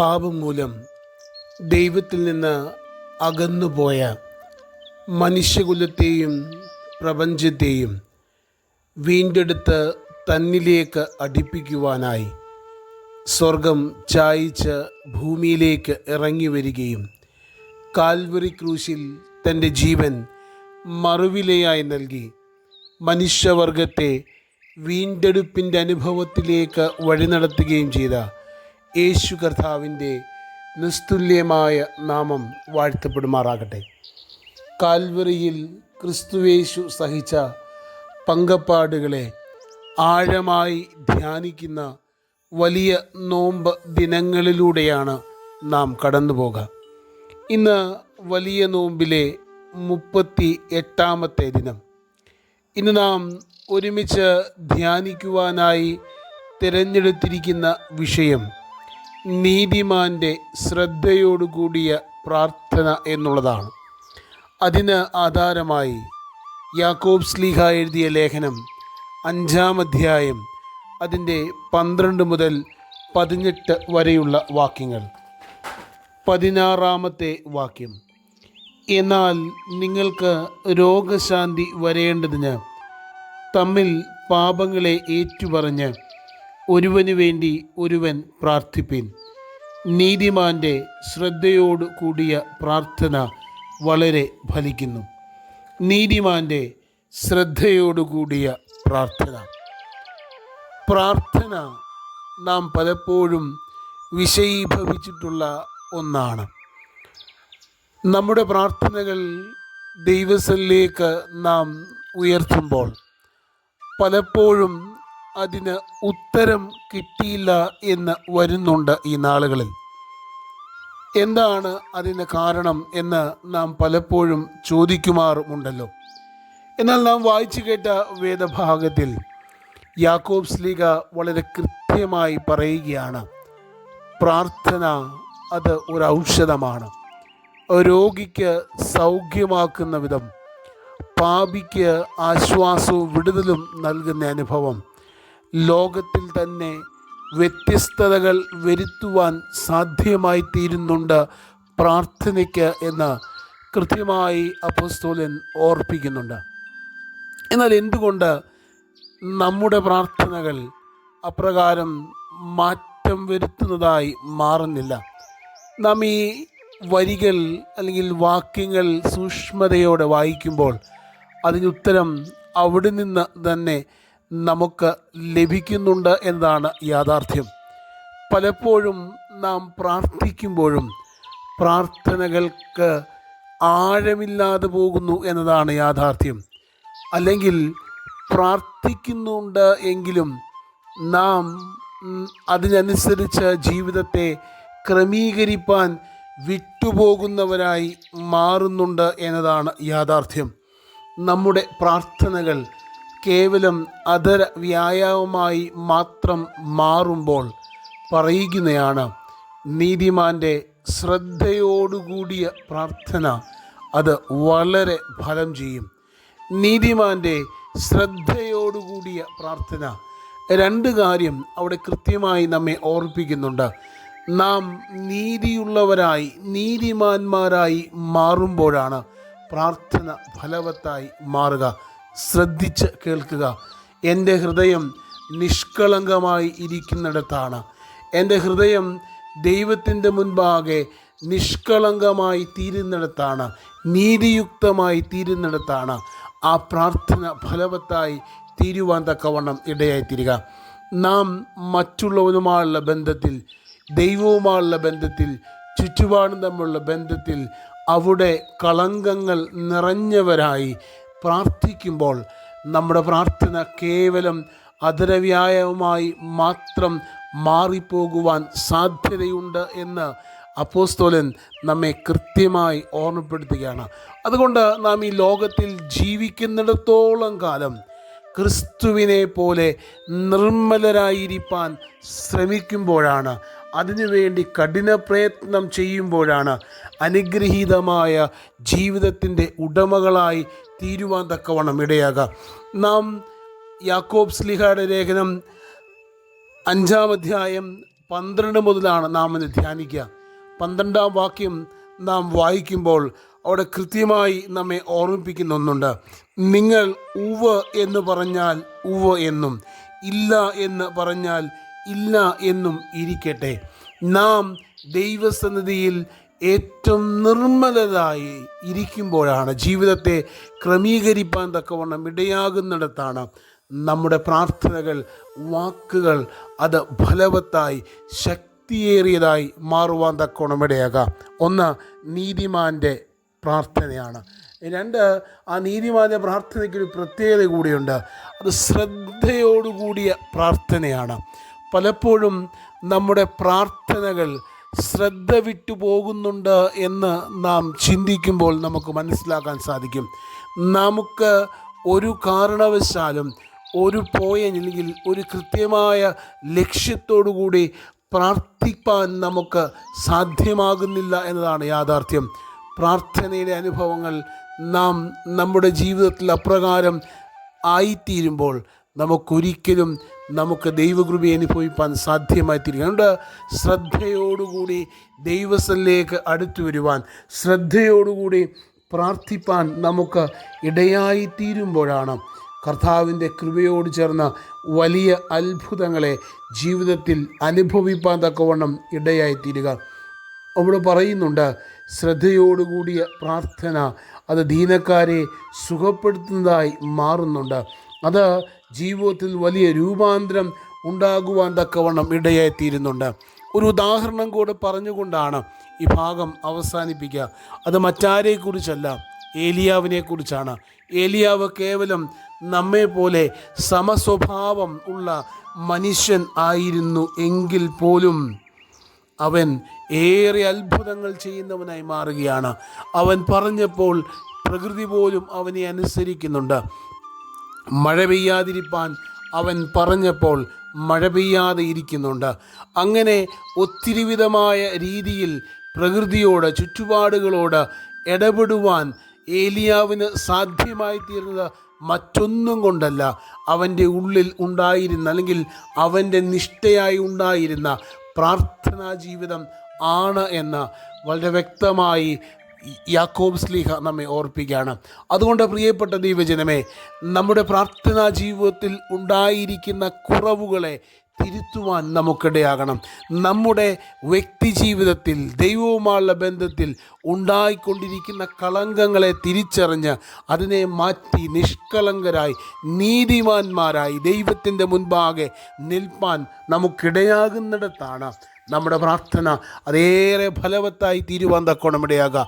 പാപം മൂലം ദൈവത്തിൽ നിന്ന് അകന്നുപോയ മനുഷ്യകുലത്തെയും പ്രപഞ്ചത്തെയും വീണ്ടെടുത്ത് തന്നിലേക്ക് അടുപ്പിക്കുവാനായി സ്വർഗം ചായിച്ച് ഭൂമിയിലേക്ക് ഇറങ്ങി വരികയും കാൽവറി ക്രൂശിൽ തന്റെ ജീവൻ മറുവിലയായി നൽകി. മനുഷ്യവർഗത്തെ വീണ്ടെടുപ്പിന്റെ അനുഭവത്തിലേക്ക് വഴി നടത്തുകയും ചെയ്ത യേശു കർത്താവിന്റെ നിസ്തുല്യമായ നാമം വാഴ്ത്തപ്പെടുമാറാകട്ടെ. കാൽവറിയിൽ ക്രിസ്തുവേശു സഹിച്ച പങ്കപ്പാടുകളെ ആഴമായി ധ്യാനിക്കുന്ന വലിയ നോമ്പ് ദിനങ്ങളിലൂടെയാണ് നാം കടന്നു പോകുക ഇന്ന് വലിയ നോമ്പിലെ മുപ്പത്തി എട്ടാമത്തെ ദിനം. ഇന്ന് നാം ഒരുമിച്ച് ധ്യാനിക്കുവാനായി തിരഞ്ഞെടുത്തിരിക്കുന്ന വിഷയം നീതിമാന്റെ ശ്രദ്ധയോടുകൂടിയ പ്രാർത്ഥന എന്നുള്ളതാണ്. അതിന് ആധാരമായി യാക്കോബ് സ്ലീഹ എഴുതിയ ലേഖനം അഞ്ചാം അധ്യായം അതിന്റെ പന്ത്രണ്ട് മുതൽ പതിനെട്ട് വരെയുള്ള വാക്യങ്ങൾ. പതിനാറാമത്തെ വാക്യം. എന്നാൽ നിങ്ങൾക്ക് രോഗശാന്തി വരേണ്ടതിന് തമ്മിൽ പാപങ്ങളെ ഏറ്റുപറഞ്ഞ് ഒരുവന് വേണ്ടി ഒരുവൻ പ്രാർത്ഥിപ്പിൻ. നീതിമാന്റെ ശ്രദ്ധയോട് കൂടിയ പ്രാർത്ഥന വളരെ ഫലിക്കുന്നു. നീതിമാന്റെ ശ്രദ്ധയോടുകൂടിയ പ്രാർത്ഥന. പ്രാർത്ഥന നാം പലപ്പോഴും വിഷയീഭവിച്ചിട്ടുള്ള ഒന്നാണ്. നമ്മുടെ പ്രാർത്ഥനകൾ ദൈവസലിലേക്ക് നാം ഉയർത്തുമ്പോൾ പലപ്പോഴും അതിന് ഉത്തരം കിട്ടിയില്ല എന്ന് വരുന്നുണ്ട് ഈ നാളുകളിൽ. എന്താണ് അതിന് കാരണം എന്ന് നാം പലപ്പോഴും ചോദിക്കുമാറുമുണ്ടല്ലോ. എന്നാൽ നാം വായിച്ചു കേട്ട വേദഭാഗത്തിൽ യാക്കോബ് സ്ലീഗ വളരെ കൃത്യമായി പറയുകയാണ് പ്രാർത്ഥന അത് ഒരു ഔഷധമാണ്. രോഗിക്ക് സൗഖ്യമാക്കുന്ന വിധം പാപിക്ക് ആശ്വാസവും വിടുതലും നൽകുന്ന അനുഭവം ലോകത്തിൽ തന്നെ വ്യത്യസ്തതകൾ വരുത്തുവാൻ സാധ്യമായി തീരുന്നുണ്ട് പ്രാർത്ഥനയ്ക്ക് എന്ന് കൃത്യമായി അപ്പസ്തോലൻ ഓർപ്പിക്കുന്നുണ്ട്. എന്നാൽ എന്തുകൊണ്ട് നമ്മുടെ പ്രാർത്ഥനകൾ അപ്രകാരം മാറ്റം വരുത്തുന്നതായി മാറുന്നില്ല? നാം ഈ വരികൾ അല്ലെങ്കിൽ വാക്യങ്ങൾ സൂക്ഷ്മതയോടെ വായിക്കുമ്പോൾ അതിനുത്തരം അവിടെ നിന്ന് തന്നെ നമുക്ക് ലഭിക്കുന്നുണ്ട് എന്നതാണ് യാഥാർത്ഥ്യം. പലപ്പോഴും നാം പ്രാർത്ഥിക്കുമ്പോഴും പ്രാർത്ഥനകൾക്ക് ആഴമില്ലാതെ പോകുന്നു എന്നതാണ് യാഥാർത്ഥ്യം. അല്ലെങ്കിൽ പ്രാർത്ഥിക്കുന്നുണ്ട് എങ്കിലും നാം അതിനനുസരിച്ച് ജീവിതത്തെ ക്രമീകരിപ്പാൻ വിട്ടുപോകുന്നവരായി മാറുന്നുണ്ട് എന്നതാണ് യാഥാർത്ഥ്യം. നമ്മുടെ പ്രാർത്ഥനകൾ കേവലം അധര വ്യായാമമായി മാത്രം മാറുമ്പോൾ പറയുകയാണ് നീതിമാന്റെ ശ്രദ്ധയോടുകൂടിയ പ്രാർത്ഥന അത് വളരെ ഫലം ചെയ്യും. നീതിമാന്റെ ശ്രദ്ധയോടുകൂടിയ പ്രാർത്ഥന. രണ്ട് കാര്യം അവിടെ കൃത്യമായി നമ്മെ ഓർപ്പിക്കുന്നുണ്ട്. നാം നീതിയുള്ളവരായി നീതിമാന്മാരായി മാറുമ്പോഴാണ് പ്രാർത്ഥന ഫലവത്തായി മാറുക. ശ്രദ്ധിച്ച് കേൾക്കുക. എന്റെ ഹൃദയം നിഷ്കളങ്കമായി ഇരിക്കുന്നിടത്താണ്. എന്റെ ഹൃദയം ദൈവത്തിന്റെ മുൻപാകെ നിഷ്കളങ്കമായി തീരുന്നിടത്താണ്. നീതിയുക്തമായി തീരുന്നിടത്താണ്. ആ പ്രാർത്ഥന ഫലവത്തായി തീരുവാൻ തക്കവണ്ണം ഇടയായിത്തീരുക. നാം മറ്റുള്ളവനുമായുള്ള ബന്ധത്തിൽ ദൈവവുമായുള്ള ബന്ധത്തിൽ ചുറ്റുപാടും തമ്മിലുള്ള ബന്ധത്തിൽ അവിടെ കളങ്കങ്ങൾ നിറഞ്ഞവരായി പ്രാർത്ഥിക്കുമ്പോൾ നമ്മുടെ പ്രാർത്ഥന കേവലം അതരവ്യായമായി മാത്രം മാറിപ്പോകുവാൻ സാധ്യതയുണ്ട് എന്ന് അപ്പോസ്തോലൻ നമ്മെ കൃത്യമായി ഓർമ്മപ്പെടുത്തുകയാണ്. അതുകൊണ്ട് നാം ഈ ലോകത്തിൽ ജീവിക്കുന്നിടത്തോളം കാലം ക്രിസ്തുവിനെ പോലെ നിർമ്മലരായിരിക്കാൻ ശ്രമിക്കുമ്പോഴാണ് അതിനുവേണ്ടി കഠിന പ്രയത്നം ചെയ്യുമ്പോഴാണ് അനുഗ്രഹീതമായ ജീവിതത്തിന്റെ ഉടമകളായി തീരുവാൻ തക്കവണ്ണം ഇടയാകുക. നാം യാക്കോബ് സ്ലിഹയുടെ ലേഖനം അഞ്ചാം അധ്യായം പന്ത്രണ്ട് മുതലാണ് നാം ഇന്ന് ധ്യാനിക്കുക. പന്ത്രണ്ടാം വാക്യം നാം വായിക്കുമ്പോൾ അവിടെ കൃത്യമായി നമ്മെ ഓർമ്മിപ്പിക്കുന്ന ഒന്നുണ്ട്. നിങ്ങൾ ഉവ് എന്ന് പറഞ്ഞാൽ ഉവ് എന്നും ഇല്ല എന്ന് പറഞ്ഞാൽ ഇല്ല എന്നും ഇരിക്കട്ടെ. നാം ദൈവസന്നിധിയിൽ ഏറ്റവും നിർമ്മലതായി ഇരിക്കുമ്പോഴാണ് ജീവിതത്തെ ക്രമീകരിപ്പാൻ തക്കവണ്ണം ഇടയാകുന്നിടത്താണ് നമ്മുടെ പ്രാർത്ഥനകൾ വാക്കുകൾ അത് ഫലവത്തായി ശക്തിയേറിയതായി മാറുവാൻ തക്കവണ്ണം ഇടയാകാം. ഒന്ന് നീതിമാന്റെ പ്രാർത്ഥനയാണ്. രണ്ട് ആ നീതിമാന്റെ പ്രാർത്ഥനയ്ക്കൊരു പ്രത്യേകത കൂടിയുണ്ട്. അത് ശ്രദ്ധയോടുകൂടിയ പ്രാർത്ഥനയാണ്. പലപ്പോഴും നമ്മുടെ പ്രാർത്ഥനകൾ ശ്രദ്ധ വിട്ടു പോകുന്നുണ്ട് എന്ന് നാം ചിന്തിക്കുമ്പോൾ നമുക്ക് മനസ്സിലാക്കാൻ സാധിക്കും. നമുക്ക് ഒരു കാരണവശാലും ഒരു പോയിന്റ് അല്ലെങ്കിൽ ഒരു കൃത്യമായ ലക്ഷ്യത്തോടു കൂടി പ്രാർത്ഥിപ്പാൻ നമുക്ക് സാധ്യമാകുന്നില്ല എന്നതാണ് യാഥാർത്ഥ്യം. പ്രാർത്ഥനയിലെ അനുഭവങ്ങൾ നാം നമ്മുടെ ജീവിതത്തിൽ അപ്രകാരം ആയിത്തീരുമ്പോൾ നമുക്കൊരിക്കലും നമുക്ക് ദൈവകൃപ അനുഭവിപ്പാൻ സാധ്യമായി തീരുക അതുകൊണ്ട് ശ്രദ്ധയോടുകൂടി ദൈവസ്ഥലേക്ക് അടുത്തു വരുവാൻ ശ്രദ്ധയോടുകൂടി പ്രാർത്ഥിപ്പാൻ നമുക്ക് ഇടയായി ഇടയായിത്തീരുമ്പോഴാണ് കർത്താവിന്റെ കൃപയോട് ചേർന്ന വലിയ അത്ഭുതങ്ങളെ ജീവിതത്തിൽ അനുഭവിപ്പാൻ തക്കവണ്ണം ഇടയായിത്തീരുക. അവിടെ പറയുന്നുണ്ട് ശ്രദ്ധയോടുകൂടിയ പ്രാർത്ഥന അത് ദീനക്കാരെ സുഖപ്പെടുത്തുന്നതായി മാറുന്നുണ്ട്. അത് ജീവിതത്തിൽ വലിയ രൂപാന്തരം ഉണ്ടാകുവാൻ തക്കവണ്ണം ഇടയായിത്തീരുന്നുണ്ട്. ഒരു ഉദാഹരണം കൂടെ പറഞ്ഞുകൊണ്ടാണ് ഈ ഭാഗം അവസാനിപ്പിക്കുക. അത് മറ്റാരെക്കുറിച്ചല്ല ഏലിയാവിനെ കുറിച്ചാണ് ഏലിയാവ് കേവലം നമ്മെ പോലെ സമസ്വഭാവം ഉള്ള മനുഷ്യൻ ആയിരുന്നു എങ്കിൽ പോലും അവൻ ഏറെ അത്ഭുതങ്ങൾ ചെയ്യുന്നവനായി മാറുകയാണ്. അവൻ പറഞ്ഞപ്പോൾ പ്രകൃതി പോലും അവനെ അനുസരിക്കുന്നുണ്ട്. മഴ പെയ്യാതിരിപ്പാൻ അവൻ പറഞ്ഞപ്പോൾ മഴ പെയ്യാതെ ഇരിക്കുന്നുണ്ട്. അങ്ങനെ ഒത്തിരി വിധമായ രീതിയിൽ പ്രകൃതിയോട് ചുറ്റുപാടുകളോട് ഇടപെടുവാൻ ഏലിയാവിന് സാധ്യമായി മറ്റൊന്നും കൊണ്ടല്ല. അവന്റെ ഉള്ളിൽ ഉണ്ടായിരുന്ന അല്ലെങ്കിൽ അവന്റെ നിഷ്ഠയായി ഉണ്ടായിരുന്ന പ്രാർത്ഥനാ ജീവിതം ആണ് എന്ന് വളരെ വ്യക്തമായി യാക്കോബ് സ്ലീഹ നമ്മെ ഓർപ്പിക്കുകയാണ്. അതുകൊണ്ട് പ്രിയപ്പെട്ട ദൈവജനമേ നമ്മുടെ പ്രാർത്ഥനാ ജീവിതത്തിൽ ഉണ്ടായിരിക്കുന്ന കുറവുകളെ തിരുത്തുവാൻ നമുക്കിടയാകണം. നമ്മുടെ വ്യക്തി ജീവിതത്തിൽ ദൈവവുമായുള്ള ബന്ധത്തിൽ ഉണ്ടായിക്കൊണ്ടിരിക്കുന്ന കളങ്കങ്ങളെ തിരിച്ചറിഞ്ഞ് അതിനെ മാറ്റി നിഷ്കളങ്കരായി നീതിമാന്മാരായി ദൈവത്തിന്റെ മുൻപാകെ നിൽപ്പാൻ നമുക്കിടയാകുന്നിടത്താണ് നമ്മുടെ പ്രാർത്ഥന അതേറെ ഫലവത്തായി തീരുവാൻ തക്കോണമിടയാകുക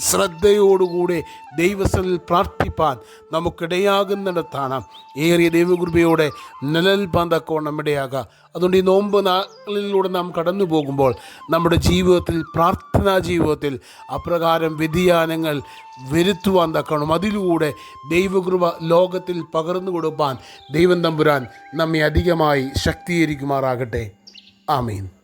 ശ്രദ്ധയോടുകൂടെ ദൈവസ്ഥലിൽ പ്രാർത്ഥിപ്പാൻ നമുക്കിടയാകുന്നിടത്താണ്. ഏറിയ ദൈവകൃപയോടെ നിലനിൽപ്പാൻ തക്കോണം ഇടയാകുക അതുകൊണ്ട് ഈ നോമ്പ് നാളിലൂടെ നാം കടന്നു പോകുമ്പോൾ നമ്മുടെ ജീവിതത്തിൽ പ്രാർത്ഥനാ ജീവിതത്തിൽ അപ്രകാരം വ്യതിയാനങ്ങൾ വരുത്തുവാൻ തക്കണം അതിലൂടെ ദൈവകൃപ ലോകത്തിൽ പകർന്നു കൊടുപ്പാൻ ദൈവം തമ്പുരാൻ നമ്മെ അധികമായി ശക്തീകരിക്കുമാറാകട്ടെ. ആമീൻ.